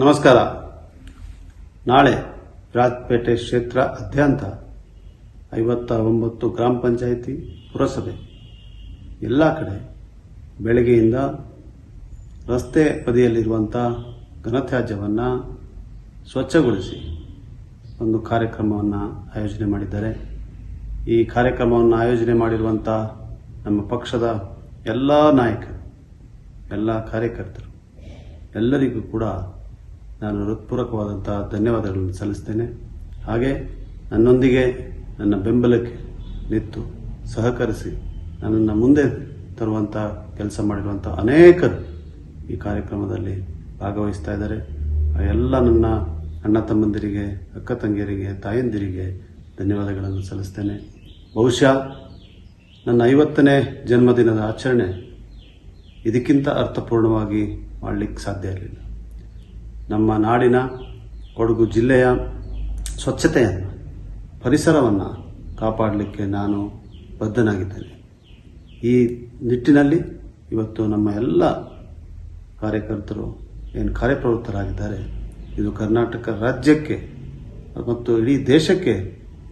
ನಮಸ್ಕಾರ. ನಾಳೆ ರಾಜಪೇಟೆ ಕ್ಷೇತ್ರ ಅಧ್ಯಂತ ಐವತ್ತ ಒಂಬತ್ತು ಗ್ರಾಮ ಪಂಚಾಯಿತಿ ಪುರಸಭೆ. ಎಲ್ಲ ಕಡೆ ಬೆಳಗ್ಗೆಯಿಂದ ರಸ್ತೆ ಬದಿಯಲ್ಲಿರುವಂಥ ಘನತ್ಯಾಜ್ಯವನ್ನು ಸ್ವಚ್ಛಗೊಳಿಸಿ ಒಂದು ಕಾರ್ಯಕ್ರಮವನ್ನು ಆಯೋಜನೆ ಮಾಡಿದ್ದಾರೆ. ಈ ಕಾರ್ಯಕ್ರಮವನ್ನು ಆಯೋಜನೆ ಮಾಡಿರುವಂಥ ನಮ್ಮ ಪಕ್ಷದ ಎಲ್ಲ ನಾಯಕರು, ಎಲ್ಲ ಕಾರ್ಯಕರ್ತರು, ಎಲ್ಲರಿಗೂ ಕೂಡ ನಾನು ಹೃತ್ಪೂರ್ವಕವಾದಂಥ ಧನ್ಯವಾದಗಳನ್ನು ಸಲ್ಲಿಸ್ತೇನೆ. ಹಾಗೆ ನನ್ನೊಂದಿಗೆ ನನ್ನ ಬೆಂಬಲಕ್ಕೆ ನಿಂತು ಸಹಕರಿಸಿ ನನ್ನನ್ನು ಮುಂದೆ ತರುವಂಥ ಕೆಲಸ ಮಾಡಿರುವಂಥ ಅನೇಕರು ಈ ಕಾರ್ಯಕ್ರಮದಲ್ಲಿ ಭಾಗವಹಿಸ್ತಾ ಇದ್ದಾರೆ. ಎಲ್ಲ ನನ್ನ ಅಣ್ಣ ತಮ್ಮಂದಿರಿಗೆ, ಅಕ್ಕ ತಂಗಿಯರಿಗೆ, ತಾಯಂದಿರಿಗೆ ಧನ್ಯವಾದಗಳನ್ನು ಸಲ್ಲಿಸ್ತೇನೆ. ಬಹುಶಃ ನನ್ನ ಐವತ್ತನೇ ಜನ್ಮದಿನದ ಆಚರಣೆ ಇದಕ್ಕಿಂತ ಅರ್ಥಪೂರ್ಣವಾಗಿ ಮಾಡಲಿಕ್ಕೆ ಸಾಧ್ಯ ಇರಲಿಲ್ಲ. ನಮ್ಮ ನಾಡಿನ ಕೊಡಗು ಜಿಲ್ಲೆಯ ಸ್ವಚ್ಛತೆಯನ್ನು ಪರಿಸರವನ್ನು ಕಾಪಾಡಲಿಕ್ಕೆ ನಾನು ಬದ್ಧನಾಗಿದ್ದೇನೆ. ಈ ನಿಟ್ಟಿನಲ್ಲಿ ಇವತ್ತು ನಮ್ಮ ಎಲ್ಲ ಕಾರ್ಯಕರ್ತರು ಏನು ಕಾರ್ಯಪ್ರವೃತ್ತರಾಗಿದ್ದಾರೆ. ಇದು ಕರ್ನಾಟಕ ರಾಜ್ಯಕ್ಕೆ ಮತ್ತು ಇಡೀ ದೇಶಕ್ಕೆ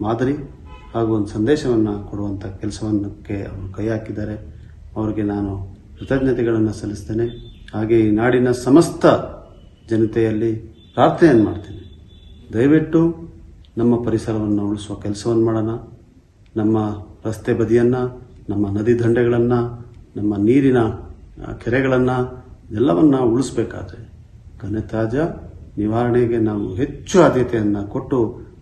ಮಾದರಿ ಹಾಗೂ ಒಂದು ಸಂದೇಶವನ್ನು ಕೊಡುವಂಥ ಕೆಲಸವನ್ನಕ್ಕೆ ಅವರು ಕೈ ಹಾಕಿದ್ದಾರೆ. ಅವರಿಗೆ ನಾನು ಕೃತಜ್ಞತೆಗಳನ್ನು ಸಲ್ಲಿಸ್ತೇನೆ. ಹಾಗೆ ಈ ನಾಡಿನ ಸಮಸ್ತ ಜನತೆಯಲ್ಲಿ ಪ್ರಾರ್ಥನೆಯನ್ನು ಮಾಡ್ತೇನೆ ದಯವಿಟ್ಟು ನಮ್ಮ ಪರಿಸರವನ್ನು ಉಳಿಸುವ ಕೆಲಸವನ್ನು ಮಾಡೋಣ ನಮ್ಮ ರಸ್ತೆ ಬದಿಯನ್ನು, ನಮ್ಮ ನದಿ ದಂಡೆಗಳನ್ನು, ನಮ್ಮ ನೀರಿನ ಕೆರೆಗಳನ್ನು ಎಲ್ಲವನ್ನ ಉಳಿಸಬೇಕಾದ್ರೆ ಘನತಾಜ ನಿವಾರಣೆಗೆ ನಾವು ಹೆಚ್ಚು ಆದ್ಯತೆಯನ್ನು ಕೊಟ್ಟು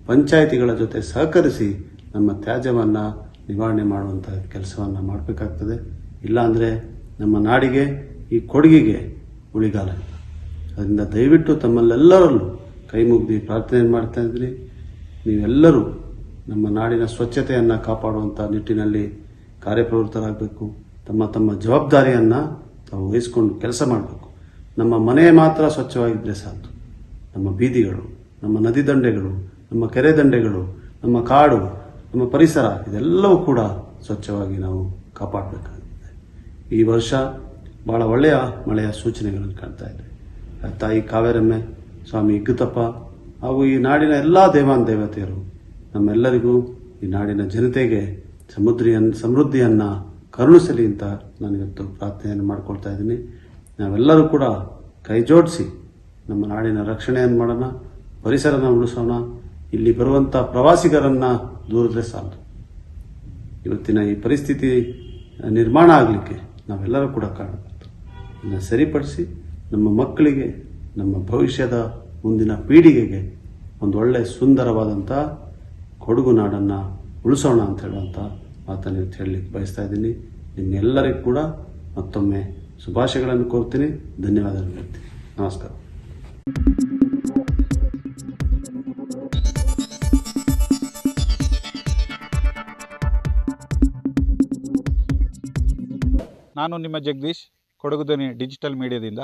ಪಂಚಾಯಿತಿಗಳ ಜೊತೆ ಸಹಕರಿಸಿ ನಮ್ಮ ತ್ಯಾಜ್ಯವನ್ನು ನಿವಾರಣೆ ಮಾಡುವಂಥ ಕೆಲಸವನ್ನು ಮಾಡಬೇಕಾಗ್ತದೆ ಇಲ್ಲಾಂದರೆ ನಮ್ಮ ನಾಡಿಗೆ, ಈ ಕೊಡುಗೆಗೆ ಉಳಿಗಾಲ. ಅದರಿಂದ ದಯವಿಟ್ಟು ತಮ್ಮಲ್ಲೆಲ್ಲರಲ್ಲೂ ಕೈ ಮುಗ್ದು ಪ್ರಾರ್ಥನೆ ಮಾಡ್ತಾ ಇದ್ರಿ. ನೀವೆಲ್ಲರೂ ನಮ್ಮ ನಾಡಿನ ಸ್ವಚ್ಛತೆಯನ್ನು ಕಾಪಾಡುವಂಥ ನಿಟ್ಟಿನಲ್ಲಿ ಕಾರ್ಯಪ್ರವೃತ್ತರಾಗಬೇಕು. ತಮ್ಮ ತಮ್ಮ ಜವಾಬ್ದಾರಿಯನ್ನು ತಾವು ವಹಿಸ್ಕೊಂಡು ಕೆಲಸ ಮಾಡಬೇಕು. ನಮ್ಮ ಮನೆ ಮಾತ್ರ ಸ್ವಚ್ಛವಾಗಿದ್ದರೆ ಸಾಕು. ನಮ್ಮ ಬೀದಿಗಳು, ನಮ್ಮ ನದಿ ದಂಡೆಗಳು, ನಮ್ಮ ಕೆರೆ ದಂಡೆಗಳು, ನಮ್ಮ ಕಾಡು, ನಮ್ಮ ಪರಿಸರ, ಇದೆಲ್ಲವೂ ಕೂಡ ಸ್ವಚ್ಛವಾಗಿ ನಾವು ಕಾಪಾಡಬೇಕಾಗುತ್ತೆ. ಈ ವರ್ಷ ಬಹಳ ಒಳ್ಳೆಯ ಮಳೆಯ ಸೂಚನೆಗಳನ್ನು ಕಾಣ್ತಾ ಇದೆ. ತಾಯಿ ಕಾವೇರಮ್ಮೆ, ಸ್ವಾಮಿ ಇಗ್ಗುತಪ್ಪ ಹಾಗೂ ಈ ನಾಡಿನ ಎಲ್ಲ ದೇವಾನ್ ದೇವತೆಯರು ನಮ್ಮೆಲ್ಲರಿಗೂ ಈ ನಾಡಿನ ಜನತೆಗೆ ಸಮುದ್ರಿಯನ್, ಸಮೃದ್ಧಿಯನ್ನು ಕರುಣಿಸಲಿ ಅಂತ ನಾನಿವತ್ತು ಪ್ರಾರ್ಥನೆಯನ್ನು ಮಾಡ್ಕೊಳ್ತಾ ಇದ್ದೀನಿ. ನಾವೆಲ್ಲರೂ ಕೂಡ ಕೈ ಜೋಡಿಸಿ ನಮ್ಮ ನಾಡಿನ ರಕ್ಷಣೆಯನ್ನು ಮಾಡೋಣ, ಪರಿಸರನ ಉಳಿಸೋಣ, ಇಲ್ಲಿ ಬರುವಂಥ ಪ್ರವಾಸಿಗರನ್ನು ದೂರದ್ರೆ ಸಾಲದು. ಇವತ್ತಿನ ಈ ಪರಿಸ್ಥಿತಿ ನಿರ್ಮಾಣ ಆಗಲಿಕ್ಕೆ ನಾವೆಲ್ಲರೂ ಕೂಡ ಕಾರಣ ಇದನ್ನು ಸರಿಪಡಿಸಿ ನಮ್ಮ ಮಕ್ಕಳಿಗೆ, ನಮ್ಮ ಭವಿಷ್ಯದ ಮುಂದಿನ ಪೀಳಿಗೆಗೆ ಒಂದು ಒಳ್ಳೆ ಸುಂದರವಾದಂಥ ಕೊಡಗು ನಾಡನ್ನು ಉಳಿಸೋಣ ಅಂತ ಹೇಳುವಂಥ ಮಾತನ್ನು ಇವತ್ತು ಹೇಳಲಿಕ್ಕೆ ಬಯಸ್ತಾ ಇದ್ದೀನಿ. ನಿಮ್ಮೆಲ್ಲರಿಗೂ ಕೂಡ ಮತ್ತೊಮ್ಮೆ ಶುಭಾಶಯಗಳನ್ನು ಕೋರ್ತೀನಿ. ಧನ್ಯವಾದಗಳು. ಹೇಳ್ತೀನಿ ನಮಸ್ಕಾರ. ನಾನು ನಿಮ್ಮ ಜಗದೀಶ್, ಕೊಡಗು ಧ್ವನಿ ಡಿಜಿಟಲ್ ಮೀಡಿಯಾದಿಂದ.